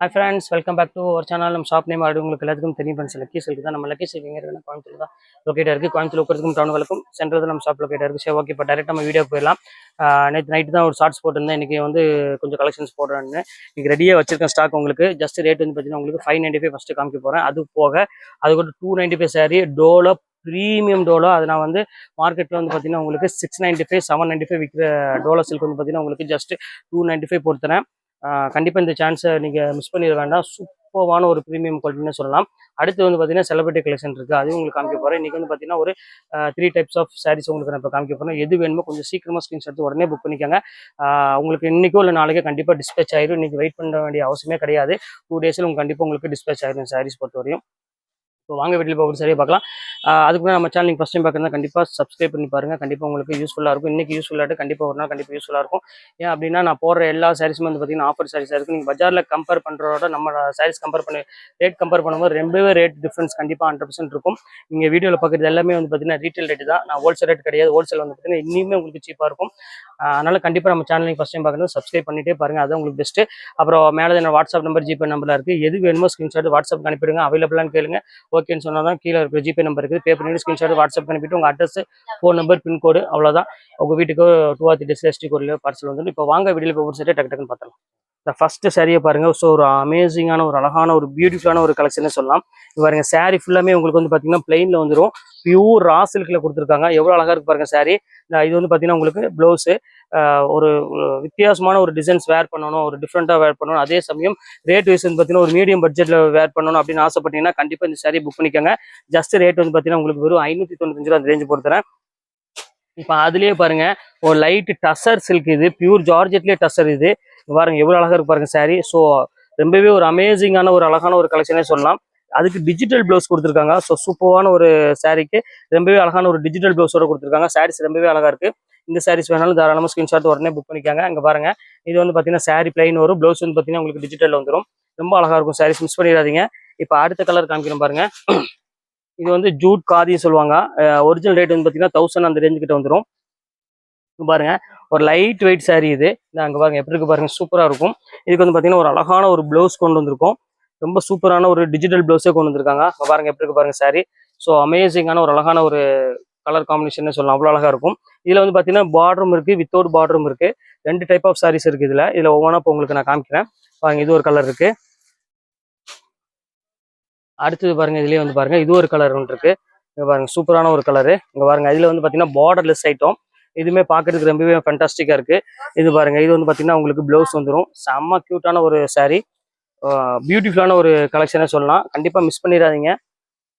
Hi friends welcome back to ஒரு channel நம்ம shop name ஆடு உங்களுக்கு எல்லாத்துக்கும் தெரியும் ஃப்ரெண்ட்ஸ் லக்கி சில்க் தான். நம்ம லக்கி சில்க்குங்கிறது கோயம்புத்தூர் தான். லொக்கேட்டாக இருக்குது கோயம்புத்தூர் உட்கிறதுக்கும் டவுனுகளுக்கும் சென்ட்ரல் நம்ம ஷாப் லொக்கேட் இருக்குது சரி ஓகே இப்போ டேரெக்ட் நம்ம வீடியோ போயிடலாம். நேற்று நைட்டு தான் ஒரு ஷார்ட்ஸ் போட்டிருந்தேன். இன்றைக்கி வந்து கொஞ்சம் கலெக்ஷன்ஸ் போடுறேன்னு. இன்றைக்கி ரெடியாக வச்சிருக்கேன் ஸ்டாக் உங்களுக்கு. ஜஸ்ட் ரேட் வந்து பார்த்தீங்கன்னா உங்களுக்கு ஃபைவ் நைன்ட்டி ஃபைவ் ஃபஸ்ட்டு காமிக்க போகிறேன் அது போக அது கூட two ninety five sorry Dola premium Dola அது நான் வந்து மார்க்கெட்டில் வந்து பார்த்தீங்கன்னா உங்களுக்கு six ninety five seven ninety five விற்கிற டோலோ சில்க் வந்து பார்த்தீங்கன்னா உங்களுக்கு ஜஸ்ட் டூ நைன்ட்டி ஃபைவ் பொறுத்துறேன் கண்டிப்பாக இந்த சான்ஸை நீங்கள் மிஸ் பண்ணிட வேண்டாம். சூப்பர்வான ஒரு ப்ரீமியம் குவாலிட்டின்னு சொல்லலாம். அடுத்து வந்து பார்த்தீங்கன்னா செலிபிரிட்டி கலெக்ஷன் இருக்குது அதையும் உங்களுக்கு காமிக்க போகிறேன் இன்றைக்கி வந்து பார்த்தீங்கன்னா ஒரு த்ரீ டைப்ஸ் ஆஃப் சாரீஸ் உங்களுக்கு நான் இப்போ காமிக்க போகிறேன் எது வேணுமோ கொஞ்சம் சீக்கிரமாக ஸ்க்ரீன்ஷாட் எடுத்து உடனே புக் பண்ணிக்கோங்க. உங்களுக்கு இன்றைக்கோ இல்லை நாளைக்கே கண்டிப்பாக டிஸ்பேச் ஆயிடும் இன்றைக்கி வெயிட் பண்ண வேண்டிய அவசியமே கிடையாது. டூ டேஸில் உங்களுக்கு கண்டிப்பாக உங்களுக்கு டிஸ்பேச் ஆயிடும் சாரீஸ் பொறுத்த வரையும் இப்போ வாங்க வீட்டில் போகிற சரியாக பார்க்கலாம். அதுக்கு நம்ம சேனல் நீங்கள் ஃபஸ்ட் டைம் பார்க்குறதா கண்டிப்பாக சப்ஸ்கிரைப் பண்ணி பாருங்கள் கண்டிப்பாக உங்களுக்கு யூஸ்ஃபுல்லாக இருக்கும். இன்றைக்கி யூஸ்ஃபுல்லாக கண்டிப்பாக ஒரு நாள் கண்டிப்பாக யூஸ்ஃபுல்லாக இருக்கும். ஏன் அப்படின்னா நான் போடுற எல்லா சாரீஸுமே வந்து பார்த்தீங்கன்னா ஆஃபர் சாரீஸாக இருக்கும் நீங்கள் பஜாரில் கம்பேர் பண்ணுறதோட நம்ம சாரீஸ் கம்பேர் பண்ணி ரேட் கம்பேர் பண்ணும்போது ரொம்பவே ரேட் டிஃப்ரென்ஸ் கண்டிப்பாக ஹண்ட்ரட் பர்சன்ட் இருக்கும். நீங்கள் வீடியோவில் பார்க்குறது எல்லாமே வந்து பார்த்தீங்கன்னா ரீட்டைல் ரேட் தான். நான் ஹோல்சேல் ரேட் கிடையாது. ஹோல்சேல் வந்து பார்த்தீங்கன்னா இன்னுமே உங்களுக்கு சீப்பாக இருக்கும். அதனால் கண்டிப்பாக நம்ம சேனல் நீங்கள் ஃபஸ்ட் டைம் பார்க்குறது சப்ஸ்கிரைப் பண்ணிட்டே பாருங்கள் அதான் உங்களுக்கு பெஸ்ட்டு அப்புறம் மேலே என்ன வாட்ஸ்அப் நம்பர் ஜிபே நம்பரில் இருக்குது எது வேணுமோ ஸ்க்ரீன்ஷாட் வாட்ஸ்அப் அனுப்பிடுங்க. அவைலபிளான்னு கேளுங்க. ஓகேன்னு சொன்னால் தான் கீழே இருக்கிற ஜிபே நம்பர் இருக்குது பே பண்ணிட்டு ஸ்க்ரீன்ஷாட் வாட்ஸ்அப் அனுப்பிட்டு உங்கள் அட்ரஸ் ஃபோன் நம்பர் பின்கோடு அவ்வளோதான் உங்கள் வீட்டுக்கு டூ ஆர் த்ரீ டேஸ் எஸ்டி கோடியில் பார்சல் வந்துடும். இப்போ வாங்க வீடியோ இப்போ சரி டக்கு டக்குன்னு பார்த்தலாம் இந்த ஃபஸ்ட்டு சாரியை பாருங்கள் ஸோ ஒரு அமேசிங்கான ஒரு அழகான ஒரு பியூட்டிஃபுல்லான ஒரு கலெக்ஷனே சொல்லலாம். பாருங்க சாரீ ஃபுல்லாமே உங்களுக்கு வந்து பார்த்தீங்கன்னா பிளெயினில் வந்துடும் பியூர் ரா சில்கில் கொடுத்துருக்காங்க. எவ்வளோ அழகாக இருக்கு பாருங்கள் சாரீ இந்த இது வந்து பார்த்தீங்கன்னா உங்களுக்கு ப்ளவுஸு ஒரு வித்தியாசமான ஒரு டிசைன்ஸ் வேர் பண்ணணும். ஒரு டிஃப்ரெண்ட்டாக வேர் பண்ணணும். அதே சமயம் ரேட் வைஸ் வந்து பார்த்தீங்கன்னா ஒரு மீடியம் பட்ஜெட்டில் வேர் பண்ணணும் அப்படின்னு ஆசைப்பட்டீங்கன்னா கண்டிப்பாக இந்த சாரீ புக் பண்ணிக்கோங்க. ஜஸ்ட் ரேட் வந்து பார்த்தீங்கன்னா உங்களுக்கு வெறும் ஐநூற்றி தொண்ணூத்தஞ்சு ரூபா ரேஞ்சு பொறுத்துறேன் இப்போ அதுலேயே பாருங்கள் ஒரு லைட் டசர் சில்க் இது. பியூர் ஜார்ஜெட்லேயே டசர் இது. பாருங்க எவ்வளோ அழகாக இருக்கு பாருங்க saree. ஸோ ரொம்பவே ஒரு அமேசிங்கான ஒரு அழகான ஒரு கலெக்ஷனே சொல்லலாம். அதுக்கு டிஜிட்டல் ப்ளவுஸ் கொடுத்துருக்காங்க. ஸோ சூப்பரான ஒரு சாரீக்கு ரொம்பவே அழகான ஒரு டிஜிட்டல் ப்ளவுஸோட கொடுத்துருக்காங்க. சாரீஸ் ரொம்பவே அழகா இருக்கு. இந்த சாரீஸ் வேணாலும் தாராளமாக ஸ்கிரீன்ஷாட் உடனே புக் பண்ணிக்காங்க. அங்கே பாருங்க. இது வந்து பார்த்தீங்கன்னா saree பிளைன் வரும். ப்ளவுஸ் வந்து பார்த்தீங்கன்னா உங்களுக்கு டிஜிட்டல் வந்துடும் ரொம்ப அழகா இருக்கும் சாரீஸ் மிஸ் பண்ணிடாதீங்க. இப்போ அடுத்த கலர் காமிக்கிறோம் பாருங்க. இது வந்து ஜூட் காதின்னு சொல்லுவாங்க. ஒரிஜினல் ரேட் வந்து பார்த்தீங்கன்னா தௌசண்ட் அந்த ரேஞ்சு கிட்ட வந்துடும் பாருங்க. ஒரு லைட் வெயிட் saree இது. இந்த அங்கே பாருங்க எப்படி இருக்கு பாருங்க சூப்பராக இருக்கும். இதுக்கு வந்து பார்த்தீங்கன்னா ஒரு அழகான ஒரு ப்ளவுஸ் கொண்டு வந்திருக்கும். ரொம்ப சூப்பரான ஒரு டிஜிட்டல் ப்ளவுஸே கொண்டு வந்திருக்காங்க. அங்கே பாருங்க எப்படி இருக்கு பாருங்க சாரீ ஸோ அமேசிங்கான ஒரு அழகான ஒரு கலர் காம்பினேஷன் சொல்லலாம். அவ்வளோ அழகா இருக்கும். இதில் வந்து பார்த்தீங்கன்னா பார்டரும் இருக்கு வித்தவுட் பார்டரும் இருக்கு. ரெண்டு டைப் ஆஃப் சாரீஸ் இருக்கு இதில். இதில் ஒவ்வொன்றா இப்போ உங்களுக்கு நான் காமிக்கிறேன். பாருங்க இது ஒரு கலர் இருக்கு. அடுத்தது பாருங்க இதுலயே வந்து பாருங்க இது ஒரு கலர் ஒன்று இருக்கு. இங்கே பாருங்க சூப்பரான ஒரு கலரு இங்க பாருங்க இதுல வந்து பாத்தீங்கன்னா பார்டர்லெஸ் ஐட்டம் இதுவுமே பார்க்கறதுக்கு ரொம்பவே ஃபண்டாஸ்டிக்கா இருக்கு. இது பாருங்க இது வந்து பாத்தீங்கன்னா உங்களுக்கு ப்ளவுஸ் வந்துடும் செம்ம க்யூட்டான ஒரு சாரீ பியூட்டிஃபுல்லான ஒரு கலெக்ஷனே சொல்லலாம். கண்டிப்பா மிஸ் பண்ணிடாதீங்க.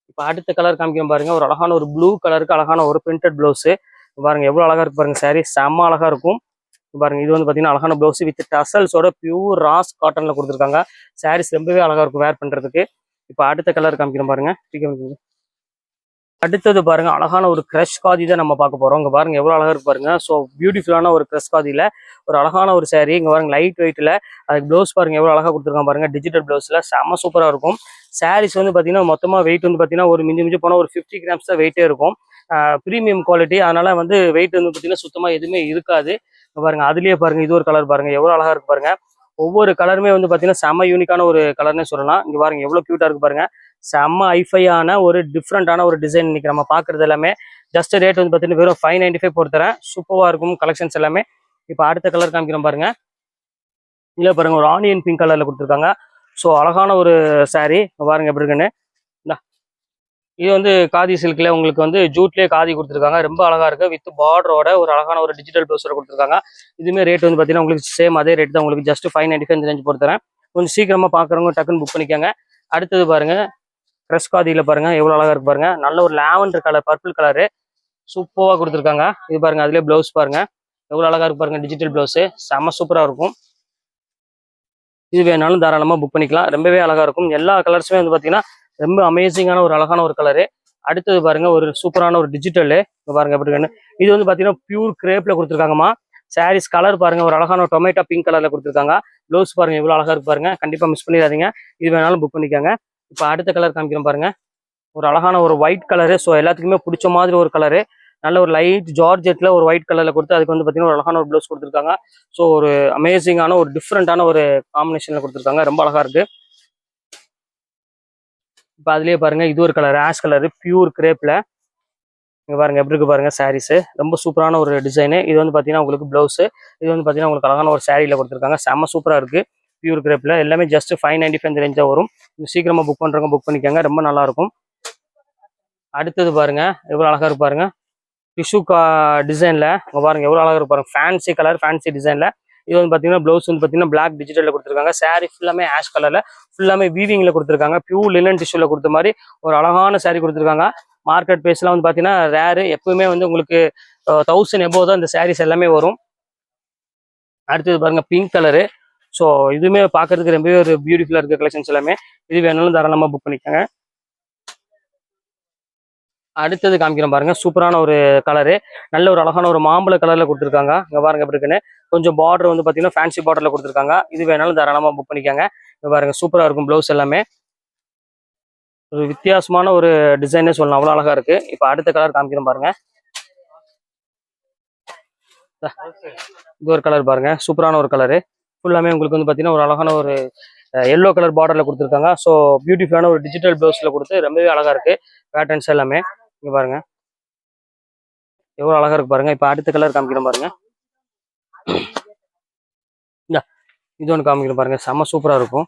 இப்போ அடுத்த கலர் காமிக்கிறோம் பாருங்க. ஒரு அழகான ஒரு ப்ளூ கலருக்கு அழகான ஒரு பிரிண்டட் ப்ளவுஸு பாருங்க எவ்வளவு அழகா இருக்கு பாருங்க சாரீ செம்ம அழகா இருக்கும். பாருங்க இது வந்து பாத்தீங்கன்னா அழகான ப்ளவுஸ் வித் டசல்ஸோட பியூர் ராஸ் காட்டன்ல கொடுத்துருக்காங்க. சாரீஸ் ரொம்பவே அழகா இருக்கும் வேர் பண்றதுக்கு. இப்போ அடுத்த கலர் காமிக்கிறோம் பாருங்க. அடுத்தது பாருங்க அழகான ஒரு கிரஷ் காதி தான் நம்ம பார்க்க போறோம். இங்க பாருங்க எவ்வளவு அழகா இருக்கு பாருங்க. ஸோ பியூட்டிஃபுல்லான ஒரு கிரஷ் காதியில ஒரு அழகான ஒரு saree. இங்க பாருங்க லைட் வெயிட்ல அதுக்கு ப்ளவுஸ் பாருங்க எவ்வளவு அழகா கொடுத்துருக்காங்க பாருங்க. டிஜிட்டல் ப்ளவுஸ்ல செம்ம சூப்பரா இருக்கும். சாரீஸ் வந்து பாத்தீங்கன்னா மொத்தமா வெயிட் வந்து பாத்தீங்கன்னா ஒரு மிஞ்சி மிஞ்சி போனா ஒரு ஃபிஃப்டி கிராம்ஸ் தான் வெயிட்டே இருக்கும். ப்ரீமியம் குவாலிட்டி அதனால வந்து வெயிட் வந்து பாத்தீங்கன்னா சுத்தமா எதுவுமே இருக்காது. பாருங்க அதுலயே பாருங்க இது ஒரு கலர் பாருங்க எவ்வளவு அழகா இருக்கு பாருங்க. ஒவ்வொரு கலருமே வந்து பாத்தீங்கன்னா செம்ம யூனிக்கான ஒரு கலர்னே சொல்லலாம். இங்க பாருங்க எவ்வளவு கியூட்டா இருக்கு பாருங்க. செம்ம ஐஃபையான ஒரு டிஃப்ரெண்ட்டான ஒரு டிசைன் இன்னைக்கு நம்ம பார்க்குறது எல்லாமே. ஜஸ்ட் ரேட் வந்து பாத்தீங்கன்னா வெறும் ஃபைவ் நைன்டி ஃபைவ் பொறுத்தரேன் சூப்பரா இருக்கும் கலெக்ஷன்ஸ் எல்லாமே. இப்போ அடுத்த கலர் காமிக்கிறோம் பாருங்க. இல்லை பாருங்க ஒரு ஆனியன் பிங்க் கலர்ல கொடுத்துருக்காங்க. ஸோ அழகான ஒரு சாரீ பாருங்க எப்படி இருக்குன்னு. இது வந்து காதி சில்க்ல உங்களுக்கு வந்து ஜூட்லயே காதி கொடுத்துருக்காங்க. ரொம்ப அழகா இருக்கு. வித் பார்டரோட ஒரு அழகான ஒரு டிஜிட்டல் ப்ளவுஸோட கொடுத்துருக்காங்க. இதுவுமே ரேட் வந்து பாத்தீங்கன்னா உங்களுக்கு சேம் அதே ரேட் தான் உங்களுக்கு just five ninety five range பொறுத்தரேன் கொஞ்சம் சீக்கிரமா பாக்குறவங்க டக்குன்னு புக் பண்ணிக்கோங்க. அடுத்தது பாருங்க. க்ரெஷ் காதியில பாருங்க எவ்வளவு அழகா இருக்கு பாருங்க. நல்ல ஒரு லாவெண்டர் கலர் பர்பிள் கலரு சூப்பராக கொடுத்துருக்காங்க. இது பாருங்க அதிலே ப்ளவுஸ் பாருங்க. எவ்வளோ அழகா இருக்கு பாருங்க டிஜிட்டல் ப்ளவுஸு செம்ம சூப்பராக இருக்கும். இது வேணாலும் தாராளமா புக் பண்ணிக்கலாம். ரொம்பவே அழகா இருக்கும். எல்லா கலர்ஸுமே வந்து பாத்தீங்கன்னா ரொம்ப அமேசிங்கான ஒரு அழகான ஒரு கலரு அடுத்தது பாருங்க ஒரு சூப்பரான ஒரு டிஜிட்டலு பாருங்க எப்படி இது வந்து பாத்தீங்கன்னா பியூர் கிரேப்ல கொடுத்துருக்காங்கம்மா. சாரீஸ் கலர் பாருங்க ஒரு அழகான டொமேட்டோ பிங்க் கலர்ல கொடுத்துருக்காங்க. ப்ளவுஸ் பாருங்க எவ்வளோ அழகா இருக்கு பாருங்க. கண்டிப்பாக மிஸ் பண்ணிடாதீங்க. இது வேணாலும் புக் பண்ணிக்கோங்க. இப்போ அடுத்த கலர் காமிக்கிறோம் பாருங்க. ஒரு அழகான ஒரு ஒயிட் கலரு ஸோ எல்லாத்துக்குமே பிடிச்ச மாதிரி ஒரு கலரு நல்ல ஒரு லைட் ஜார்ஜெட்டில் ஒரு ஒயிட் கலர்ல கொடுத்து அதுக்கு வந்து பார்த்தீங்கன்னா ஒரு அழகான ஒரு ப்ளவுஸ் கொடுத்துருக்காங்க. ஸோ ஒரு அமேசிங்கான ஒரு டிஃப்ரெண்ட்டான ஒரு காம்பினேஷன்ல கொடுத்துருக்காங்க. ரொம்ப அழகா இருக்கு. இப்போ அதுலேயே பாருங்க இது ஒரு கலர் ஆஷ் கலரு பியூர் கிரேப்ல இங்க பாருங்க எப்படி இருக்கு பாருங்க சாரீஸு ரொம்ப சூப்பரான ஒரு டிசைனு இது வந்து பாத்தீங்கன்னா உங்களுக்கு ப்ளவுஸு இது வந்து பாத்தீங்கன்னா உங்களுக்கு அழகான ஒரு சாரியில் கொடுத்துருக்காங்க. செம்ம சூப்பரா இருக்கு. பியூர் கிரேப்பில் எல்லாமே ஜஸ்ட் ஃபைவ் நைன்டி ஃபைவ் ரேஞ்சாக வரும். சீக்கிரமாக புக் பண்ணுறவங்க புக் பண்ணிக்கோங்க. ரொம்ப நல்லா இருக்கும் அடுத்தது பாருங்க. எவ்வளவு அழகா இருப்பாருங்க பாருங்க. டிஷ்யூ கா டிசைன்ல இங்க பாருங்கள் எவ்வளோ அழகா இருக்கு பாருங்க. ஃபேன்சி கலர் ஃபேன்சி டிசைன்ல இது வந்து பாத்தீங்கன்னா ப்ளவுஸ் வந்து பாத்தீங்கன்னா பிளாக் டிஜிட்டல்ல கொடுத்துருக்காங்க. சாரீ ஃபுல்லாமே ஆஷ் கலர்ல ஃபுல்லாமே வீவிங்கில் கொடுத்துருக்காங்க. பியூர் லினன் டிஷ்யூவில் கொடுத்த மாதிரி ஒரு அழகான சாரீ கொடுத்துருக்காங்க. மார்க்கெட் பேஸ்லாம் வந்து பாத்தீங்கன்னா ரேரு எப்பவுமே வந்து உங்களுக்கு தௌசண்ட் எபோவ் தான் இந்த சாரீஸ் எல்லாமே வரும். அடுத்தது பாருங்க பிங்க் கலரு ஸோ இதுவுமே பார்க்கறதுக்கு ரொம்பவே ஒரு பியூட்டிஃபுல்லாக இருக்க கலெக்ஷன்ஸ் எல்லாமே. இது வேணாலும் தாராளமாக புக் பண்ணிக்கோங்க. அடுத்தது காமிக்கிறோம் பாருங்க. சூப்பரான ஒரு கலரு நல்ல ஒரு அழகான ஒரு மாம்பழ கலர்ல கொடுத்துருக்காங்க. இங்கே பாருங்க எப்படி இருக்குன்னு. கொஞ்சம் பார்டர் வந்து பாத்தீங்கன்னா ஃபேன்சி பார்டரில் கொடுத்துருக்காங்க. இது வேணாலும் தாராளமா புக் பண்ணிக்கோங்க. இங்கே பாருங்க சூப்பரா இருக்கும் ப்ளவுஸ் எல்லாமே. ஒரு வித்தியாசமான ஒரு டிசைனே சொல்லலாம். அவ்வளோ அழகா இருக்கு. இப்போ அடுத்த கலர் காமிக்கிறோம் பாருங்க. இது. ஒரு கலர் பாருங்க. சூப்பரான ஒரு கலரு ஃபுல்லாமே உங்களுக்கு வந்து பாத்தீங்கன்னா ஒரு அழகான ஒரு எல்லோ கலர் பார்டர்ல கொடுத்துருக்காங்க. ஸோ பியூட்டிஃபுல்லான ஒரு டிஜிட்டல் ப்ளவுஸ்ல கொடுத்து ரொம்பவே அழகா இருக்கு. பேட்டர்ன்ஸ் எல்லாமே. இங்கே பாருங்க. எவ்வளவு அழகா இருக்கு பாருங்க. இப்போ அடுத்த கலர் காமிக்கிறோம் பாருங்க. இந்த இது ஒன்று காமிக்கணும் பாருங்க. செம்ம சூப்பரா இருக்கும்.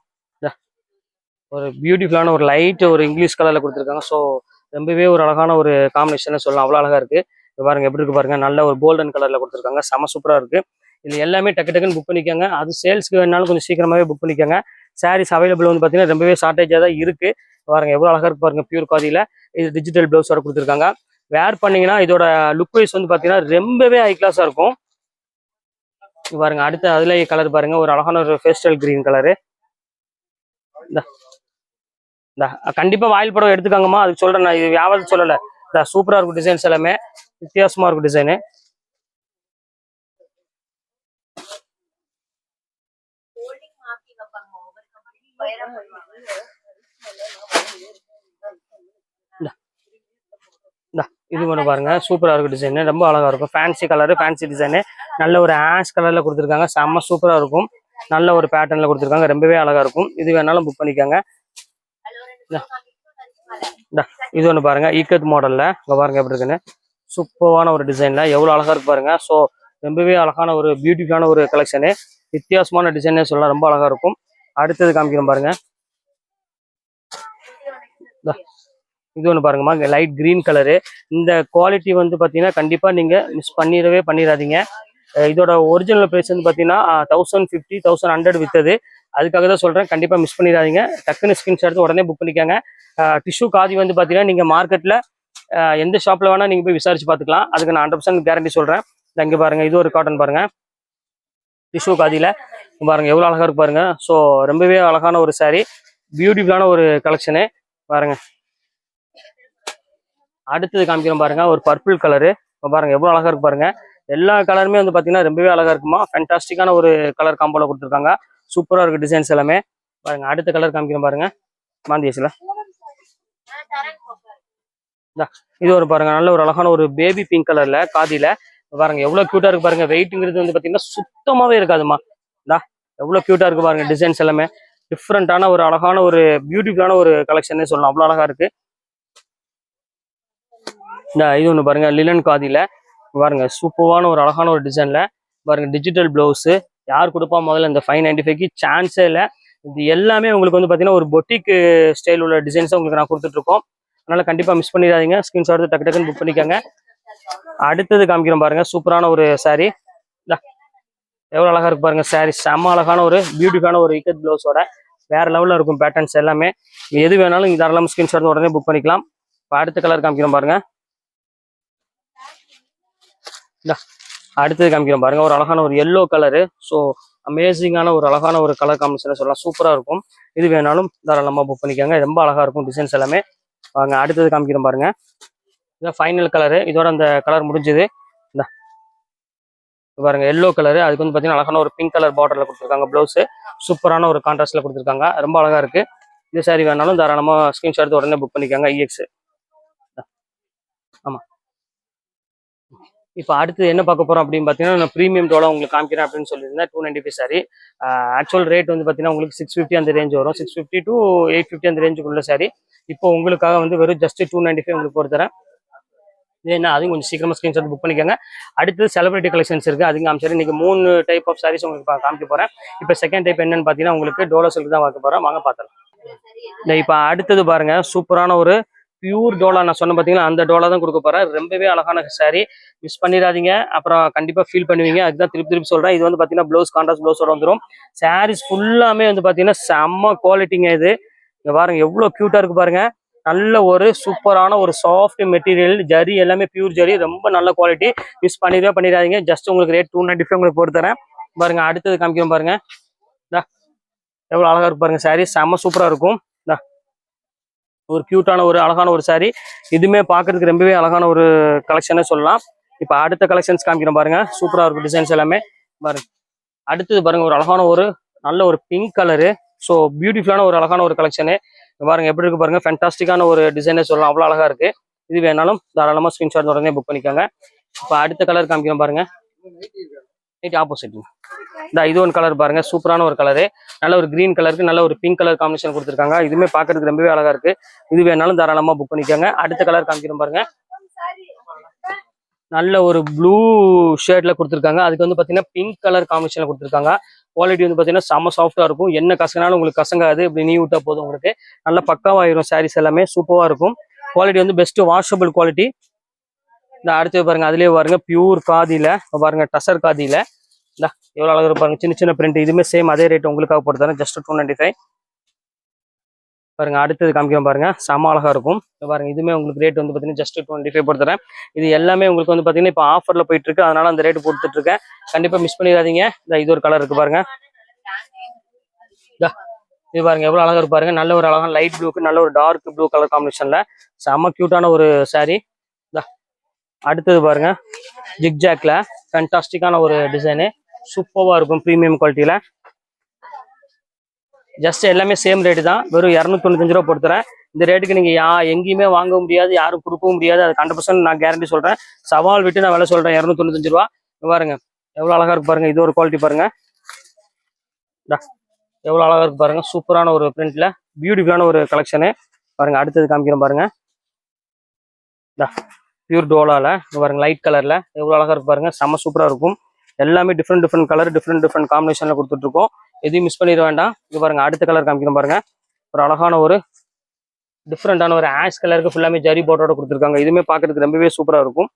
ஒரு பியூட்டிஃபுல்லான ஒரு லைட் ஒரு இங்கிலீஷ் கலர்ல கொடுத்துருக்காங்க. ஸோ ரொம்பவே ஒரு அழகான ஒரு காம்பினேஷன் சொல்லலாம். அவ்வளோ அழகா இருக்கு. பாருங்க எப்படி இருக்கு பாருங்க. நல்ல ஒரு கோல்டன் கலர்ல கொடுத்துருக்காங்க. செம்ம சூப்பரா இருக்கு. இது எல்லாமே டக்கு டக்குன்னு புக் பண்ணிக்கோங்க. அது சேல்ஸ்க்கு வேணாலும் கொஞ்சம் சீக்கிரமாவே புக் பண்ணிக்கோங்க. சாரீஸ் அவைலபிள் வந்து பார்த்தீங்கன்னா ரொம்பவே ஷார்ட்டேஜாக தான் இருக்கு. பாருங்க எவ்வளோ அழகா இருக்கு பாருங்க பியூர் காதியில் இது டிஜிட்டல் ப்ளவுஸ் வர கொடுத்துருக்காங்க. வேர் பண்ணீங்கன்னா இதோட லுக் வைஸ் வந்து பார்த்தீங்கன்னா ரொம்பவே ஹை கிளாஸாக இருக்கும். பாருங்கள் பாருங்க அடுத்த அதுல கலர் பாருங்க. ஒரு அழகான ஒரு ஃபேஸ்டல் கிரீன் கலரு இந்த. கண்டிப்பாக கண்டிப்பா வாயில் படம் எடுத்துக்காங்கம்மா. அதுக்கு சொல்றேன் நான் இது வியாபாரத்துக்கு சொல்லலை. இந்த சூப்பரா இருக்கும் டிசைன்ஸ் எல்லாமே. வித்தியாசமா இருக்கும் டிசைனு இது பண்ண பாருங்க. சூப்பரா இருக்கும் டிசைன் ரொம்ப அழகா இருக்கும். ஃபேன்சி கலரு ஃபேன்சி டிசைனு நல்ல ஒரு ஆஷ் கலர்ல கொடுத்துருக்காங்க. செம்ம சூப்பரா இருக்கும். நல்ல ஒரு பேட்டர்ன்ல கொடுத்துருக்காங்க. ரொம்பவே அழகா இருக்கும். இது வேணாலும் புக் பண்ணிக்கோங்க. இது ஒன்று பாருங்க. ஈக்கத் மாடல்ல இங்க பாருங்க எப்படி இருக்குன்னு. சூப்பரான ஒரு டிசைன்ல எவ்வளவு அழகா இருக்கு பாருங்க. ஸோ ரொம்பவே அழகான ஒரு பியூட்டிஃபுல்லான ஒரு கலெக்ஷனு வித்தியாசமான டிசைனே சொல்லலாம். ரொம்ப அழகா இருக்கும். அடுத்தது காமிக்கிறோம் பாருங்க. இது ஒன்று பாருங்கம்மா லைட் கிரீன் கலரு இந்த குவாலிட்டி வந்து பார்த்தீங்கன்னா கண்டிப்பாக நீங்கள் மிஸ் பண்ணிடவே பண்ணிடாதீங்க. இதோட ஒரிஜினல் ப்ரைஸ் வந்து பார்த்தீங்கன்னா தௌசண்ட் ஃபிஃப்டி தௌசண்ட் ஹண்ட்ரட் வித்தது அதுக்காக தான் சொல்கிறேன் கண்டிப்பாக மிஸ் பண்ணிடாதீங்க. டக்குன்னு ஸ்கிரீன்ஷாட் எடுத்து உடனே புக் பண்ணிக்கோங்க. டிஷ்யூ காதி வந்து பார்த்தீங்கன்னா நீங்கள் மார்க்கெட்டில் எந்த ஷாப்பில் வேணால் நீங்கள் போய் விசாரிச்சு பார்த்துக்கலாம் அதுக்கு நான் ஹண்ட்ரட் பர்சன்ட் கேரண்டி சொல்கிறேன் இங்கே பாருங்கள் இது ஒரு காட்டன் பாருங்கள் டிஷ்யூ காதியில். பாருங்க எவ்வளோ அழகாக இருக்கு பாருங்க. ஸோ ரொம்பவே அழகான ஒரு saree. பியூட்டிஃபுல்லான ஒரு கலெக்ஷனு பாருங்க. அடுத்தது காமிக்கிறோம் பாருங்க ஒரு பர்பிள் கலரு பாருங்க எவ்வளோ அழகா இருக்கு பாருங்க. எல்லா கலருமே வந்து பார்த்தீங்கன்னா ரொம்பவே அழகா இருக்குமா. ஃபேன்டாஸ்டிக்கான ஒரு கலர் காம்போல கொடுத்துருக்காங்க. சூப்பராக இருக்கு டிசைன்ஸ் எல்லாமே. பாருங்க அடுத்த கலர் காமிக்கிறோம் பாருங்க. மாந்தியஸில் இது ஒரு பாருங்க நல்ல ஒரு அழகான ஒரு பேபி பிங்க் கலர்ல காதியில பாருங்க எவ்வளவு கியூட்டா இருக்கு பாருங்க. வெயிட்ங்கிறது வந்து பாத்தீங்கன்னா சுத்தமாவே இருக்காதுமா. இந்தா எவ்வளவு கியூட்டா இருக்கு பாருங்க டிசைன்ஸ் எல்லாமே. டிஃப்ரெண்டான ஒரு அழகான ஒரு பியூட்டிஃபுல்லான ஒரு கலெக்ஷனே சொல்லலாம். அவ்வளவு அழகா இருக்கு. இந்த இது ஒண்ணு பாருங்க லிலன் காதியில. பாருங்க சூப்பரான ஒரு அழகான ஒரு டிசைன்ல பாருங்க டிஜிட்டல் பிளவுஸ் யார் கொடுப்பா முதல்ல இந்த ஃபைவ் நைன்டி ஃபைவ்க்கு சான்ஸே இல்லை. இது எல்லாமே உங்களுக்கு வந்து பாத்தீங்கன்னா ஒரு பொட்டிக் ஸ்டைல் உள்ள டிசைன்ஸ் உங்களுக்கு நான் கொடுத்துட்டு இருக்கோம். அதனால கண்டிப்பா மிஸ் பண்ணிடாதீங்க. ஸ்கிரீன்ஷாட் டக்கு டக்குன்னு புக் பண்ணிக்கோங்க. அடுத்தது காமிக்கிறோம் பாருங்க சூப்பரான ஒரு saree. எவ்வளோ எவ்வளவு அழகா இருக்கு பாருங்க saree செம்ம அழகான ஒரு பியூட்டிஃபான ஒரு இக்கத் பிளவுஸோட வேற லெவலில் இருக்கும் பேட்டர்ன்ஸ் எல்லாமே. எது வேணாலும் நீங்கள் தாராளமாக ஸ்கிரீன்ஷாட் உடனே புக் பண்ணிக்கலாம். இப்போ அடுத்த கலர் காமிக்கிறோம் பாருங்க. இந்த அடுத்தது காமிக்கிறோம் பாருங்க. ஒரு அழகான ஒரு எல்லோ கலரு ஸோ அமேசிங்கான ஒரு அழகான ஒரு கலர் காம்பினேஷன் சொல்லலாம். சூப்பராக இருக்கும். இது வேணாலும் தாராளமாக புக் பண்ணிக்கோங்க. ரொம்ப அழகா இருக்கும் டிசைன்ஸ் எல்லாமே. வாங்க அடுத்தது காமிக்கிறோம் பாருங்க. இதான் ஃபைனல் கலரு இதோட அந்த கலர் முடிஞ்சது. இந்த பாருங்க எல்லோ கலரு அதுக்கு வந்து பார்த்தீங்கன்னா அழகான ஒரு பிங்க் கலர் பார்டரில் கொடுத்துருக்காங்க ப்ளவுஸு சூப்பரான ஒரு கான்ட்ராஸ்ட்ல கொடுத்துருக்காங்க. ரொம்ப அழகா இருக்கு. இந்த சாரி வேணாலும் தாராளமாக ஸ்கிரீன்ஷாட் எடுத்து உடனே புக் பண்ணிக்காங்க இஎக்ஸ் ஆமா. இப்போ அடுத்து என்ன பார்க்க போறோம் அப்படின்னு பார்த்தீங்கன்னா நான் ப்ரீமியம் டோலாக உங்களுக்கு காமிக்கிறேன் அப்படின்னு சொல்லியிருந்தேன். Two ninety five sari actual rate வந்து பார்த்தீங்கன்னா உங்களுக்கு சிக்ஸ் ஃபிஃப்டி அந்த ரேஞ்ச் வரும். Six fifty to eight fifty அந்த ரேஞ்சுக்குள்ள சாரி இப்போ உங்களுக்காக வந்து வெறும் ஜஸ்ட் டூ நைன்டி ஃபைவ் உங்களுக்கு பொறுத்தரேன் என்ன? அதையும் கொஞ்சம் சீக்கிரமாக ஸ்க்ரீன்ஷாட் புக் பண்ணிக்கோங்க. அடுத்தது செலிபிரிட்டி கலெக்ஷன்ஸ் இருக்கு. அதுங்க காமிச்சாரு இன்னைக்கு மூணு டைப் ஆஃப் சாரீஸ் உங்களுக்கு காமிக்க போறேன். இப்போ செகண்ட் டைப் என்னன்னு பார்த்தீங்கன்னா உங்களுக்கு டோலோ சில்க் தான் பார்க்க போறோம். வாங்க பார்த்துலாம் இந்த இப்போ அடுத்தது பாருங்க சூப்பரான ஒரு பியூர் டோலா நான் சொன்ன பார்த்தீங்கன்னா அந்த டோலா தான் கொடுக்க போறேன். ரொம்பவே அழகான சாரீ மிஸ் பண்ணிடாதீங்க. அப்புறம் கண்டிப்பா ஃபீல் பண்ணுவீங்க. அதுதான் திருப்பி திருப்பி சொல்றேன். இது வந்து பார்த்தீங்கன்னா ப்ளவுஸ் கான்ட்ராஸ்ட் ப்ளவுஸோட வந்துடும் சாரீஸ் ஃபுல்லாமே வந்து பார்த்தீங்கன்னா செம்ம குவாலிட்டிங்க இது. இங்கே பாருங்க எவ்வளோ க்யூட்டா இருக்கு பாருங்க. நல்ல ஒரு சூப்பரான ஒரு சாஃப்ட் மெட்டீரியல் ஜரி எல்லாமே பியூர் ஜரி ரொம்ப நல்ல குவாலிட்டி மிஸ் பண்ணிடவே பண்ணிடாதீங்க. ஜஸ்ட் உங்களுக்கு ரேட் டூ நைன்டி ஃபைவ் உங்களுக்கு போட்டு தரேன். பாருங்க அடுத்தது காமிக்கிறோம் பாருங்க. இந்தா எவ்வளோ அழகா இருக்கு பாருங்க சாரி செம்ம சூப்பரா இருக்கும். இந்தா ஒரு கியூட்டான ஒரு அழகான ஒரு சாரி இதுவுமே பார்க்கறதுக்கு ரொம்பவே அழகான ஒரு கலெக்ஷனே சொல்லலாம். இப்போ அடுத்த கலெக்ஷன்ஸ் காமிக்கிறோம் பாருங்க. சூப்பரா இருக்கும் டிசைன்ஸ் எல்லாமே. பாருங்க. அடுத்தது பாருங்க ஒரு அழகான ஒரு நல்ல ஒரு பிங்க் கலரு ஸோ பியூட்டிஃபுல்லான ஒரு அழகான ஒரு கலெக்ஷனு பாருங்க எப்படி இருக்கு பாருங்க. ஃபென்டாஸ்டிக்கான ஒரு டிசைனே சொல்லலாம். அவ்வளோ அழகா இருக்கு. இது வேணாலும் தாராளமா ஸ்கிரீன்ஷாட் உடனே புக் பண்ணிக்கோங்க. இப்போ அடுத்த கலர் காமிக்கிறோம் பாருங்க. நைட் ஆப்போசிட் இந்த இது ஒன் கலர் பாருங்க. சூப்பரான ஒரு கலரு நல்ல ஒரு கிரீன் கலருக்கு நல்ல ஒரு பிங்க் கலர் காம்பினேஷன் கொடுத்துருக்காங்க. இதுவுமே பார்க்கறதுக்கு ரொம்பவே அழகா இருக்கு. இது வேணாலும் தாராளமா புக் பண்ணிக்கோங்க. அடுத்த கலர் காமிக்கிறோம் பாருங்க. நல்ல ஒரு ப்ளூ ஷேட்ல கொடுத்துருக்காங்க. அதுக்கு வந்து பாத்தீங்கன்னா பிங்க் கலர் காம்பினேஷன்ல கொடுத்துருக்காங்க. குவாலிட்டி வந்து பாத்தீங்கன்னா செம்ம சாஃப்டாக இருக்கும். என்ன கசங்கினாலும் உங்களுக்கு கசங்காது. இப்படி நீ விட்டா போதும் உங்களுக்கு. நல்ல பக்காவாயிரும் சாரீஸ் எல்லாமே. சூப்பராக இருக்கும். குவாலிட்டி வந்து பெஸ்ட் வாஷபிள் குவாலிட்டி இந்த அடுத்து பாருங்க அதுலேயே பாருங்க பியூர் காதியில. பாருங்க டசர் காதியில. இந்த எவ்வளவு அழகாக பாருங்க. சின்ன சின்ன பிரிண்ட் இதுவுமே சேம் அதே ரேட் உங்களுக்காக போட்டு தரேன் ஜஸ்ட் டூ நைன்டி ஃபைவ் பாருங்க அடுத்தது காமிக்கிறோம் பாருங்க. செம அழகா இருக்கும். பாருங்க இதுமே உங்களுக்கு ரேட் வந்து பாத்தீங்கன்னா ஜஸ்ட் டுவெண்ட்டி ஃபைவ் போட்டு இது எல்லாமே உங்களுக்கு வந்து பாத்தீங்கன்னா இப்போ ஆஃபர்ல போயிட்டு இருக்கு. அதனால அந்த ரேட் போட்டுட்டு இருக்கேன். கண்டிப்பா மிஸ் பண்ணிடாதீங்க. இந்த இது ஒரு கலர் இருக்கு பாருங்க. இது பாருங்க எவ்வளவு அழகா இருக்கு பாருங்க. நல்ல ஒரு அழகான லைட் ப்ளூக்கு நல்ல ஒரு டார்க் ப்ளூ கலர் காம்பினேஷன்ல செம்ம கியூட்டான ஒரு saree. அடுத்தது பாருங்க. ஜிக்ஜாக்ல ஃபேண்டாஸ்டிக்கான ஒரு டிசைனு சூப்பராக இருக்கும் ப்ரீமியம் குவாலிட்டியில ஜஸ்ட் எல்லாமே சேம் ரேட்டு தான். வெறும் இரநூத்தொண்ணூத்தஞ்சு ரூபா கொடுத்துறேன் இந்த ரேட்டுக்கு நீங்கள் யா எங்கேயுமே வாங்க முடியாது யாரும் கொடுக்கவும் முடியாது. அது ஹண்ட்ரட் பர்சன்ட் நான் கேரண்டி சொல்கிறேன் சவால் விட்டு நான் விலை சொல்கிறேன் இரநூத்தொண்ணூத்தஞ்சு ரூபா. பாருங்க. எவ்வளோ அழகாக இருக்கு பாருங்க. இது ஒரு குவாலிட்டி பாருங்க. எவ்வளோ அழகாக இருக்கு பாருங்க. சூப்பரான ஒரு பிரிண்ட்ல பியூட்டிஃபுல்லான ஒரு கலெக்ஷனு பாருங்க அடுத்தது காமிக்கிறேன் பாருங்க. பியூர் டோலால பாருங்க லைட் கலர்ல எவ்வளோ அழகா இருக்கு பாருங்க. செம்ம சூப்பராக இருக்கும். எல்லாமே different different colour different different காம்பினேஷன்ல கொடுத்துட்டு இருக்கோம். எதையும் மிஸ் பண்ணிட வேண்டாம். இது பாருங்க அடுத்த கலர் காமிக்கணும் பாருங்க. ஒரு அழகான ஒரு டிஃப்ரெண்டான ஒரு ஆஷ் கலருக்கு ஃபுல்லாமே ஜரி போட்டோட கொடுத்துருக்காங்க. இதுவுமே பார்க்கறதுக்கு ரொம்பவே சூப்பரா இருக்கும்.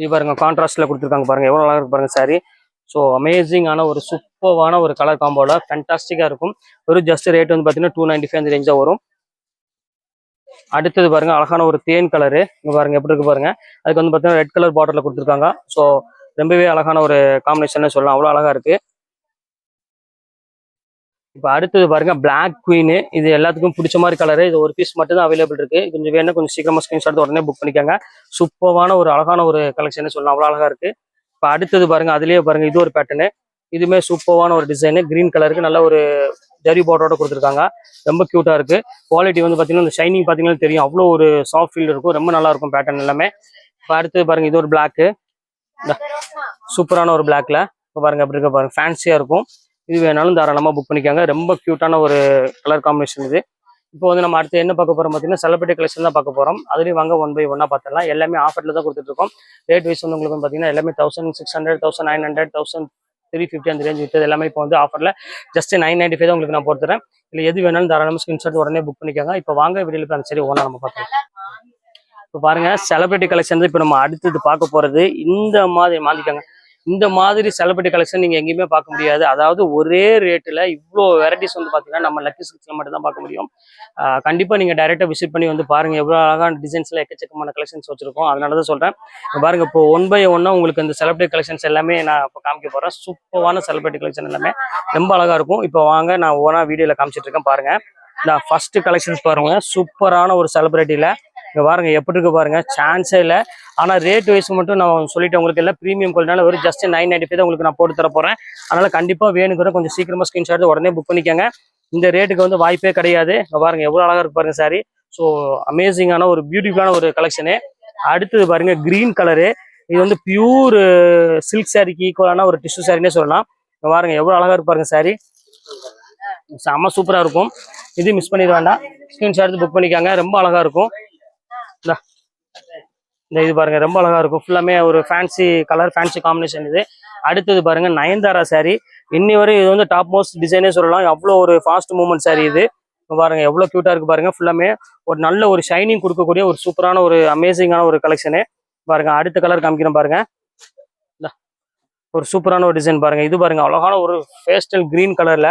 இது பாருங்க கான்ட்ராஸ்ட்ல கொடுத்துருக்காங்க பாருங்க. எவ்வளவு அழகா இருக்கு பாருங்க சாரி ஸோ அமேசிங்கான ஒரு சூப்பர்வான ஒரு கலர் காம்போல ஃபேன்டாஸ்டிக்கா இருக்கும். ஒரு ஜஸ்ட் ரேட் வந்து பார்த்தீங்கன்னா டூ நைன்டி ஃபைவ் அந்த ரேஞ்சாக வரும். அடுத்தது பாருங்க அழகான ஒரு தேன் கலரு இங்க பாருங்க எப்படி இருக்கு பாருங்க. அதுக்கு வந்து பார்த்தீங்கன்னா ரெட் கலர் பாட்டில் கொடுத்துருக்காங்க. ஸோ ரொம்பவே அழகான ஒரு காம்பினேஷன் சொல்லலாம். அவ்வளோ அழகா இருக்கு. இப்போ அடுத்தது பாருங்க பிளாக் குயின் இது எல்லாத்துக்கும் பிடிச்ச மாதிரி கலரு இது ஒரு பீஸ் மட்டும் தான் அவைலபிள் இருக்கு. கொஞ்சம் வேணும் கொஞ்சம் சீக்கிரமா ஸ்கிரீன்ஷாட் உடனே புக் பண்ணிக்கோங்க. சூப்பரான ஒரு அழகான ஒரு கலெக்ஷன் சொல்லலாம். அவ்வளோ அழகா இருக்கு. இப்போ அடுத்தது பாருங்க அதுலயே பாருங்க இது ஒரு பேட்டர்னு இதுவுமே சூப்பரான ஒரு டிசைனு கிரீன் கலருக்கு நல்ல ஒரு ஜரி பார்டரோட கொடுத்துருக்காங்க. ரொம்ப க்யூட்டா இருக்கு. குவாலிட்டி வந்து பாத்தீங்கன்னா இந்த ஷைனிங் பாத்தீங்கன்னா தெரியும். அவ்வளோ ஒரு சாஃப்ட் ஃபீல் இருக்கும். ரொம்ப நல்லா இருக்கும் பேட்டர்ன் எல்லாமே. இப்போ அடுத்தது பாருங்க இது ஒரு பிளாக்கு சூப்பரான ஒரு பிளாக்ல இப்போ பாருங்க அப்படி இருக்க பாருங்க. ஃபேன்சியா இருக்கும். இது வேணாலும் தாராளமா புக் பண்ணிக்காங்க. ரொம்ப க்யூட்டான ஒரு கலர் காம்பினேஷன் இது. இப்போ வந்து நம்ம அடுத்து என்ன பார்க்க போறோம் பார்த்தீங்கன்னா செலிபிரிட்டி கலெக்ஷன் தான் பார்க்க போகிறோம் அதுலேயும் வாங்க ஒன் பை ஒன்னா பார்த்துடலாம். எல்லாமே ஆஃபர்ல தான் கொடுத்துட்ருக்கோம். ரேட் வைஸ் வந்து உங்களுக்கு பார்த்தீங்கன்னா எல்லாமே thousand six hundred thousand nine hundred thousand three fifty அந்த ரேஞ்ச் விட்டது எல்லாமே இப்போ வந்து ஆஃபர்ல ஜஸ்ட் நைன் நைன்டி ஃபைவ் உங்களுக்கு நான் போட்டுறேன் இல்லை எது வேணாலும் தாராளமாக ஸ்கிரீன்ஷாட் உடனே புக் பண்ணிக்காங்க. இப்போ வாங்க வீடியோ பிளான் சரி ஒன்றா நம்ம பார்க்கலாம். இப்போ பாருங்க செலிபிரிட்டி கலெக்ஷன் இப்போ நம்ம அடுத்தது பார்க்க போறது. இந்த மாதிரி மாற்றிக்காங்க இந்த மாதிரி செலிபிரிட்டி கலெக்ஷன் நீங்க எங்கேயுமே பார்க்க முடியாது. அதாவது ஒரே ரேட்டில் இவ்வளோ வெரைட்டிஸ் வந்து பார்த்தீங்கன்னா நம்ம லக்கி சிக்ஸ்ல மட்டும் தான் பார்க்க முடியும். கண்டிப்பாக நீங்கள் டைரெக்டாக விசிட் பண்ணி வந்து பாருங்க. எவ்வளோ அழகான டிசைன்ஸ்லாம் எக்கச்சக்கமான கலெக்ஷன்ஸ் வச்சிருக்கோம். அதனால தான் சொல்கிறேன் பாருங்க இப்போ ஒன் பை ஒன்னாக உங்களுக்கு இந்த செலிபிரிட்டி கலெக்ஷன்ஸ் எல்லாமே நான் இப்போ காமிக்க போகிறேன் சூப்பரான செலிபிரிட்டி கலெக்ஷன் எல்லாமே. ரொம்ப அழகா இருக்கும். இப்போ வாங்க நான் ஓனா வீடியோவில் காமிச்சிட்டு இருக்கேன் நான் ஃபஸ்ட்டு ஃபர்ஸ்ட் கலெக்ஷன்ஸ் பாருங்கள் சூப்பரான ஒரு செலிபிரிட்டியில இங்கே பாருங்க எப்படி இருக்கு பாருங்க சான்ஸே இல்லை. ஆனா ரேட் வைஸ் மட்டும் நான் சொல்லிட்டேன் உங்களுக்கு எல்லாம் ப்ரீமியம் குவாலிட்டினால ஒரு ஜஸ்ட் நைன் நைன்டி ஃபைவ் உங்களுக்கு நான் போட்டு தர போகிறேன் அதனால் கண்டிப்பாக வேணுங்கிற கொஞ்சம் சீக்கிரமாக ஸ்க்ரீன்ஷாட் உடனே புக் பண்ணிக்கோங்க. இந்த ரேட்டுக்கு வந்து வாய்ப்பே கிடையாது. இங்கே பாருங்க எவ்வளோ அழகா இருக்கு பாருங்க சாரி ஸோ அமேசிங்கான ஒரு பியூட்டிஃபுல்லான ஒரு கலெக்ஷனு அடுத்தது பாருங்க கிரீன் கலரு இது வந்து பியூர் சில்க் சாரிக்கு ஈக்குவலான ஒரு டிஷ்யூ சாரினே சொல்லலாம். பாருங்க எவ்வளோ அழகா இருக்கு பாருங்க சாரி செம்ம சூப்பரா இருக்கும். இது மிஸ் பண்ணிட வேண்டாம். ஸ்கிரீன்ஷாட் புக் பண்ணிக்காங்க ரொம்ப அழகா இருக்கும். இந்த. இது பாருங்க ரொம்ப அழகா இருக்கும். ஃபுல்லாமே ஒரு ஃபேன்சி கலர் ஃபேன்சி காம்பினேஷன் இது. அடுத்தது பாருங்க நயன்தாரா சாரி இன்னி வரை இது வந்து டாப் மோஸ்ட் டிசைனே சொல்லலாம். அவ்வளோ ஒரு ஃபாஸ்ட் மூவ்மெண்ட் சாரி இது. பாருங்க எவ்வளோ க்யூட்டா இருக்கு பாருங்க. ஃபுல்லாமே ஒரு நல்ல ஒரு ஷைனிங் கொடுக்கக்கூடிய ஒரு சூப்பரான ஒரு அமேசிங்கான ஒரு கலெக்ஷனு பாருங்க அடுத்த கலர் காமிக்கிறேன் பாருங்க. ஒரு சூப்பரான ஒரு டிசைன் பாருங்க. இது பாருங்க அழகான ஒரு பேஸ்டல் கிரீன் கலர்ல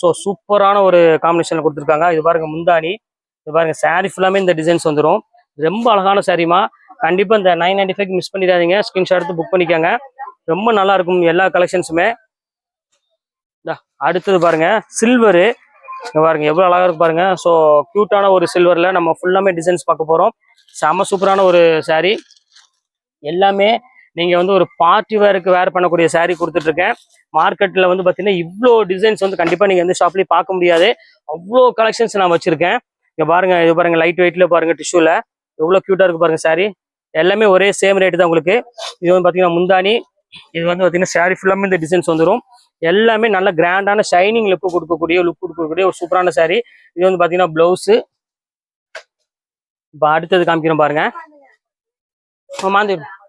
ஸோ சூப்பரான ஒரு காம்பினேஷன்ல கொடுத்துருக்காங்க. இது பாருங்க முந்தானி இது பாருங்க சாரி ஃபுல்லாமே இந்த டிசைன்ஸ் வந்துடும் ரொம்ப அழகான சாரிமா கண்டிப்பா இந்த நைன் நைன்டி ஃபைவ் மிஸ் பண்ணிடாதீங்க. ஸ்கிரீன்ஷாட் எடுத்து புக் பண்ணிக்கோங்க. ரொம்ப நல்லா இருக்கும் எல்லா கலெக்ஷன்ஸுமே அடுத்தது பாருங்க. சில்வரு பாருங்க எவ்வளோ அழகா இருக்கு பாருங்க. ஸோ க்யூட்டான ஒரு சில்வர்ல நம்ம ஃபுல்லாமே டிசைன்ஸ் பார்க்க போறோம். செம சூப்பரான ஒரு சாரீ எல்லாமே நீங்க வந்து ஒரு பார்ட்டி வேருக்கு வேர் பண்ணக்கூடிய சாரீ கொடுத்துட்ருக்கேன். இருக்கேன் மார்க்கெட்ல வந்து பாத்தீங்கன்னா இவ்வளோ டிசைன்ஸ் வந்து கண்டிப்பா நீங்க எந்த ஷாப்லயும் பார்க்க முடியாது. அவ்வளோ கலெக்ஷன்ஸ் நான் வச்சிருக்கேன். இங்க பாருங்க இது பாருங்க லைட் வெயிட்ல பாருங்க டிஷ்யூல எவ்வளவு க்யூட்டா இருக்கு பாருங்க சாரி எல்லாமே ஒரே சேம் ரேட் தான் உங்களுக்கு. இது வந்து பாத்தீங்கன்னா முந்தானி இது வந்து பாத்தீங்கன்னா சாரி ஃபுல்லாமே இந்த டிசைன்ஸ் வந்துடும் எல்லாமே நல்ல கிராண்டான ஷைனிங் லுக் கொடுக்கக்கூடிய லுக் கொடுக்கக்கூடிய ஒரு சூப்பரான சாரி இது வந்து பாத்தீங்கன்னா ப்ளவுஸு இப்போ அடுத்தது காமிக்கிறோம் பாருங்க.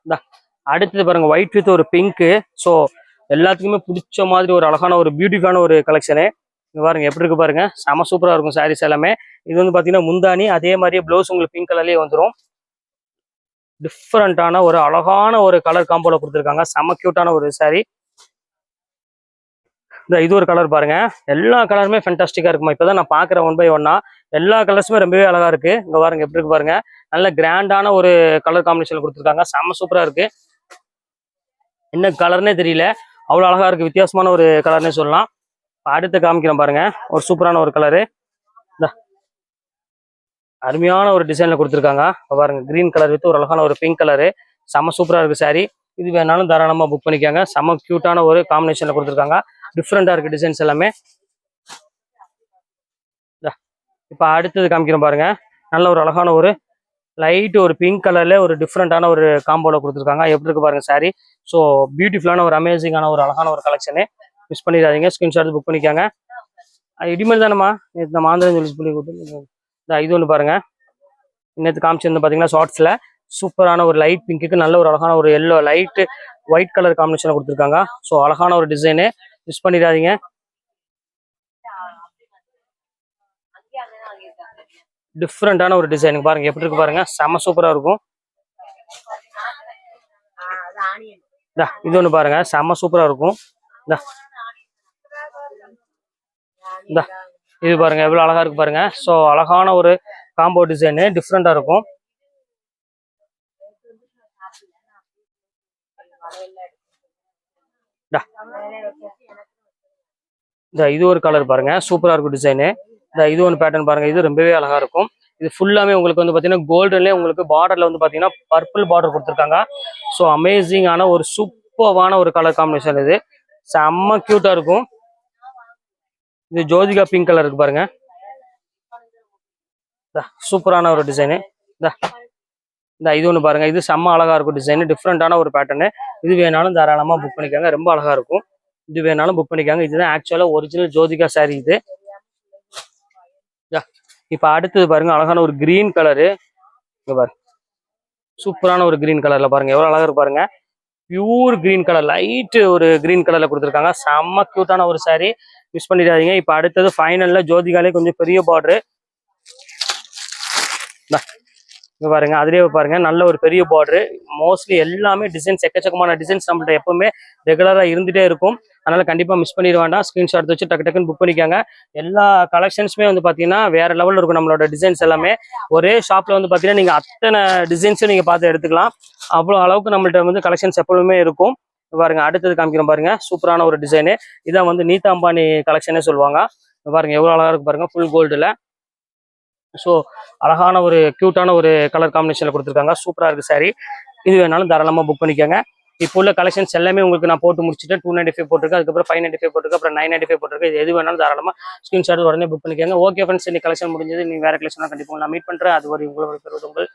ஆ, அடுத்தது பாருங்க ஒயிட் வித் ஒரு பிங்க்கு ஸோ எல்லாத்துக்குமே பிடிச்ச மாதிரி ஒரு அழகான ஒரு பியூட்டிஃபுல்லான ஒரு கலெக்ஷனு இங்கே பாருங்க எப்படி இருக்கு பாருங்க? செம சூப்பராக இருக்கும் சாரீஸ் எல்லாமே. இது வந்து பாத்தீங்கன்னா முந்தானி அதே மாதிரியே ப்ளவுஸ் உங்களுக்கு பிங்க் கலர்லேயே வந்துடும் டிஃப்ரெண்டான ஒரு அழகான ஒரு கலர் காம்போல கொடுத்துருக்காங்க. செம கியூட்டான ஒரு saree. இந்த இது ஒரு கலர் பாருங்க. எல்லா கலருமே ஃபென்டாஸ்டிக்காக இருக்குமா? இப்பதான் நான் பாக்குறேன் ஒன் பை ஒன்னா எல்லா கலர்ஸுமே ரொம்பவே அழகா இருக்கு. இங்க பாருங்க எப்படி இருக்கு பாருங்க? நல்ல கிராண்டான ஒரு கலர் காம்பினேஷன் கொடுத்துருக்காங்க. செம்ம சூப்பராக இருக்கு. என்ன கலர்னே தெரியல. அவ்வளோ அழகா இருக்கு. வித்தியாசமான ஒரு கலர்னே சொல்லலாம். அடுத்து காமிக்கிறேன் பாருங்க. ஒரு சூப்பரான ஒரு கலரு அருமையான ஒரு டிசைன்ல கொடுத்துருக்காங்க. பாருங்க கிரீன் கலர் வித் ஒரு அழகான ஒரு பிங்க் கலரு செம சூப்பரா இருக்கு சாரி இது வேணாலும் தாராளமா புக் பண்ணிக்காங்க. செம கியூட்டான ஒரு காம்பினேஷன்ல கொடுத்துருக்காங்க. டிஃப்ரெண்டா இருக்கு டிசைன்ஸ் எல்லாமே. இப்போ இப்ப அடுத்தது காமிக்கிறேன் பாருங்க. நல்ல ஒரு அழகான ஒரு லைட் ஒரு பிங்க் கலர்ல ஒரு டிஃப்ரெண்டான ஒரு காம்போல கொடுத்துருக்காங்க. எப்படி இருக்கு பாருங்க சாரி ஸோ பியூட்டிஃபுல்லான ஒரு அமேசிங்கான ஒரு அழகான ஒரு கலெக்ஷனு மிஸ் பண்ணிடாதீங்க. ஸ்கிரீன்ஷாட் புக் பண்ணிக்கோங்க. இடிமேல் தானேம்மா? இந்த மாந்திரம் சொல்லி சொல்லி கொடுத்து இது ஒன்று பாருங்க. நேற்று காமிச்சிருந்து பார்த்தீங்கன்னா ஷார்ட்ஸில் சூப்பரான ஒரு லைட் பிங்க்குக்கு நல்ல ஒரு அழகான ஒரு எல்லோ லைட்டு ஒயிட் கலர் காம்பினேஷனில் கொடுத்துருக்காங்க. ஸோ அழகான ஒரு டிசைனு மிஸ் பண்ணிடாதீங்க. டிஃப்ரெண்டான ஒரு டிசைன் பாருங்க. எப்படி இருக்கு பாருங்க. செம சூப்பராக இருக்கும். இது ஒன்று பாருங்க. செம சூப்பராக இருக்கும். இந்தா இந்த இது பாருங்க எவ்வளோ அழகா இருக்கு பாருங்க. ஸோ அழகான ஒரு காம்போ டிசைனு டிஃப்ரெண்டா இருக்கும். இந்த. இது ஒரு கலர் பாருங்க சூப்பரா இருக்கும் டிசைனு இந்த இது ஒன்று பேட்டர்ன் பாருங்க இது ரொம்பவே அழகா இருக்கும். இது ஃபுல்லாமே உங்களுக்கு வந்து பாத்தீங்கன்னா கோல்டன்லேயே உங்களுக்கு பார்டர்ல வந்து பாத்தீங்கன்னா பர்பிள் பார்டர் கொடுத்துருக்காங்க. ஸோ அமேசிங்கான ஒரு சூப்பர்வான ஒரு கலர் காம்பினேஷன் இது. செம்ம க்யூட்டா இருக்கும். இது ஜோதிகா பிங்க் கலர் இருக்கு பாருங்க. சூப்பரான ஒரு டிசைனு இந்த இது ஒன்று பாருங்க. இது செம்ம அழகா இருக்கும் டிசைன் டிஃப்ரெண்டான ஒரு பேட்டர்னு இது வேணாலும் தாராளமா புக் பண்ணிக்காங்க. ரொம்ப அழகா இருக்கும். இது வேணாலும் புக் பண்ணிக்காங்க. இதுதான் ஆக்சுவலா ஒரிஜினல் ஜோதிகா சாரி இது. இப்ப அடுத்தது பாருங்க. அழகான ஒரு கிரீன் கலரு இங்க பாருங்க சூப்பரான ஒரு கிரீன் கலர்ல பாருங்க. எவ்வளவு அழகா இருக்கு பாருங்க. பியூர் கிரீன் கலர் லைட் ஒரு கிரீன் கலர்ல கொடுத்துருக்காங்க. செம்ம க்யூட்டான ஒரு saree. மிஸ் பண்ணிடாதீங்க. இப்ப அடுத்தது ஃபைனலில் ஜோதிகாலே கொஞ்சம் பெரிய பார்டரு இங்கே பாருங்க அதுலயே பாருங்க நல்ல ஒரு பெரிய பார்டரு மோஸ்ட்லி எல்லாமே டிசைன்ஸ் எக்கச்சக்கமான டிசைன்ஸ் நம்மள்ட்ட எப்பவுமே ரெகுலரா இருந்துட்டே இருக்கும். அதனால கண்டிப்பா மிஸ் பண்ணிட வேண்டாம். ஸ்க்ரீன்ஷாட் வச்சு டக்கு டக்குன்னு புக் பண்ணிக்காங்க. எல்லா கலெக்ஷன்ஸுமே வந்து பாத்தீங்கன்னா வேற லெவல்ல இருக்கும் நம்மளோட டிசைன்ஸ் எல்லாமே. ஒரே ஷாப்ல வந்து பாத்தீங்கன்னா நீங்க அத்தனை டிசைன்ஸும் நீங்க பார்த்து எடுத்துக்கலாம். அவ்வளோ அளவுக்கு நம்மள்ட்ட வந்து கலெக்ஷன்ஸ் எப்பவுமே இருக்கும். பாருங்க அடுத்தது காமிக்கிறோம் பாருங்க. சூப்பரான ஒரு டிசைனு இதான் வந்து நீதா அம்பானி கலெக்ஷனே சொல்லுவாங்க பாருங்க எவ்வளவு அழகா இருக்கு பாருங்க ஃபுல் கோல்டுல ஸோ அழகான ஒரு க்யூட்டான ஒரு கலர் காம்பினேஷனில் கொடுத்துருக்காங்க. சூப்பரா இருக்கு சாரி இது வேணாலும் தாராளமா புக் பண்ணிக்கோங்க. இப்போ உள்ள கலெக்ஷன்ஸ் எல்லாமே உங்களுக்கு நான் போட்டு முடிச்சுட்டு டூ நைன்டி ஃபைவ் போட்டிருக்கு அதுக்கப்புறம் ஃபைவ் நைன்டி ஃபைவ் போட்டிருக்கு அப்புறம் நைன் நைன்டி ஃபைவ் போட்டிருக்கு இது எது வேணாலும் தாராளமா ஸ்கிரீன்ஷாட் உடனே புக் பண்ணிக்கோங்க. ஓகே ஃப்ரெண்ட்ஸ் இன்னைக்கு கலெக்ஷன் முடிஞ்சது. நீ வேற கலெக்ஷனாக கண்டிப்பாக நான் மீட் பண்ணுறேன் அது ஒரு உங்களோட பெறுவது உங்கள்